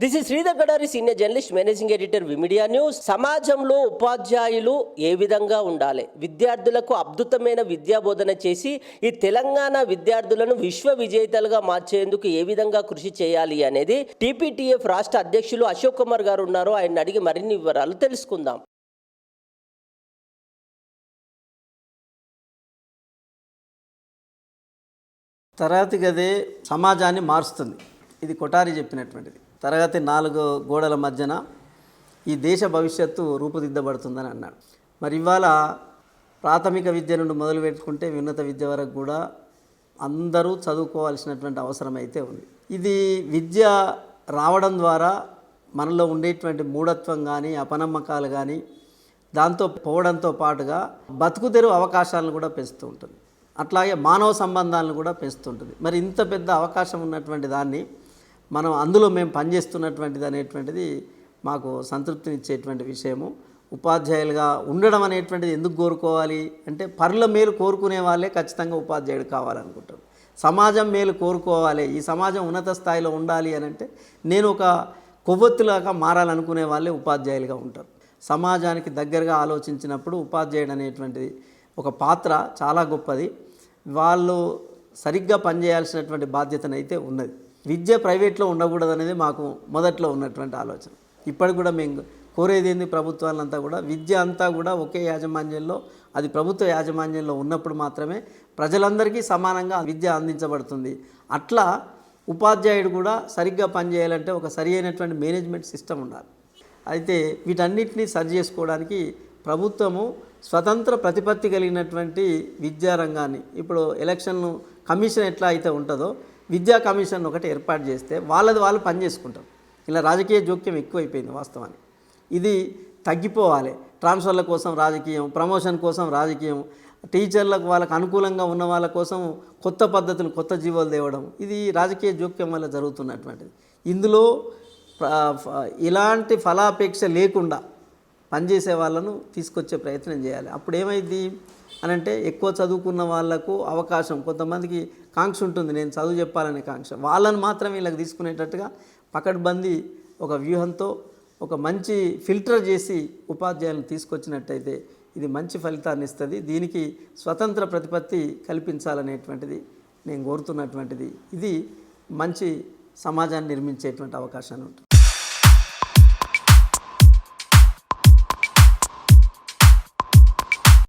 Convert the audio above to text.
This is Sridhar Gadari senior journalist managing editor V media news సమాజంలో ఉపాధ్యాయులు ఏ విధంగా ఉండాలి? విద్యార్థులకు అద్భుతమైన విద్యా బోధన చేసి ఈ తెలంగాణ విద్యార్థులను విశ్వ విజేతలుగా మార్చేందుకు ఏ విధంగా కృషి చేయాలి అనేది టీపీటీఎఫ్ రాష్ట్ర అధ్యక్షులు అశోక్ కుమార్ గారు ఉన్నారు. ఆయన అడిగి మరిన్ని వివరాలు తెలుసుకుందాం. తరగతి గదే సమాజాన్ని మారుస్తుంది. ఇది కొటారి చెప్పినటువంటిది. తరగతి నాలుగు గోడల మధ్యన ఈ దేశ భవిష్యత్తు రూపుదిద్దబడుతుందని అన్నాడు. మరి ఇవాళ ప్రాథమిక విద్య నుండి మొదలు పెట్టుకుంటే ఉన్నత విద్య వరకు కూడా అందరూ చదువుకోవాల్సినటువంటి అవసరం అయితే ఉంది. ఇది విద్య రావడం ద్వారా మనలో ఉండేటువంటి మూఢత్వం కానీ అపనమ్మకాలు కానీ దాంతో పోవడంతో పాటుగా బతుకుదెరు అవకాశాలను కూడా పెంచుతూ ఉంటుంది. అట్లాగే మానవ సంబంధాలను కూడా పెంచుతుంటుంది మరి ఇంత పెద్ద అవకాశం ఉన్నటువంటి దాన్ని మనం అందులో మేము పనిచేస్తున్నటువంటిది అనేటువంటిది మాకు సంతృప్తినిచ్చేటువంటి విషయము. ఉపాధ్యాయులుగా ఉండడం అనేటువంటిది ఎందుకు కోరుకోవాలి అంటే పరుల మేలు కోరుకునే వాళ్ళే ఖచ్చితంగా ఉపాధ్యాయుడు కావాలనుకుంటారు. సమాజం మేలు కోరుకోవాలి. ఈ సమాజం ఉన్నత స్థాయిలో ఉండాలి అని అంటే నేను ఒక కొవ్వొత్తులాగా మారాలనుకునే వాళ్ళే ఉపాధ్యాయులుగా ఉంటారు. సమాజానికి దగ్గరగా ఆలోచించినప్పుడు ఉపాధ్యాయుడు అనేటువంటిది ఒక పాత్ర చాలా గొప్పది. వాళ్ళు సరిగ్గా పనిచేయాల్సినటువంటి బాధ్యతనైతే ఉన్నది. విద్య ప్రైవేట్లో ఉండకూడదు అనేది మాకు మొదట్లో ఉన్నటువంటి ఆలోచన. ఇప్పటికి కూడా మేము కోరేది ఏంది ప్రభుత్వాలంతా కూడా విద్య అంతా కూడా ఒకే యాజమాన్యంలో అది ప్రభుత్వ యాజమాన్యంలో ఉన్నప్పుడు మాత్రమే ప్రజలందరికీ సమానంగా విద్య అందించబడుతుంది. అట్లా ఉపాధ్యాయుడు కూడా సరిగ్గా పనిచేయాలంటే ఒక సరి అయినటువంటి మేనేజ్మెంట్ సిస్టమ్ ఉండాలి. అయితే వీటన్నిటిని సరి చేసుకోవడానికి ప్రభుత్వము స్వతంత్ర ప్రతిపత్తి కలిగినటువంటి విద్యారంగాన్ని ఇప్పుడు ఎలక్షన్ కమిషన్ ఎట్లా అయితే ఉంటుందో విద్యా కమిషన్ ఒకటి ఏర్పాటు చేస్తే వాళ్ళది వాళ్ళు పనిచేసుకుంటారు ఇలా రాజకీయ జోక్యం ఎక్కువైపోయింది వాస్తవానికి. ఇది తగ్గిపోవాలి. ట్రాన్స్ఫర్ల కోసం రాజకీయం ప్రమోషన్ కోసం రాజకీయం టీచర్లకు వాళ్ళకు అనుకూలంగా ఉన్న వాళ్ళ కోసం కొత్త పద్ధతులు కొత్త జీవోలు తేవడం ఇది రాజకీయ జోక్యం వల్ల జరుగుతున్నటువంటిది. ఇందులో ఇలాంటి ఫలాపేక్ష లేకుండా పనిచేసే వాళ్ళను తీసుకొచ్చే ప్రయత్నం చేయాలి. అప్పుడు ఏమైంది అని అంటే ఎక్కువ చదువుకున్న వాళ్ళకు అవకాశం. కొంతమందికి కాంక్ష ఉంటుంది నేను చదువు చెప్పాలనే కాంక్ష. వాళ్ళను మాత్రం వీళ్ళకి తీసుకునేటట్టుగా పకడ్బందీ ఒక వ్యూహంతో ఒక మంచి ఫిల్టర్ చేసి ఉపాధ్యాయులను తీసుకొచ్చినట్టయితే ఇది మంచి ఫలితాన్ని ఇస్తుంది. దీనికి స్వతంత్ర ప్రతిపత్తి కల్పించాలనేటువంటిది నేను కోరుతున్నటువంటిది. ఇది మంచి సమాజాన్ని నిర్మించేటువంటి అవకాశాన్ని ఉంటుంది.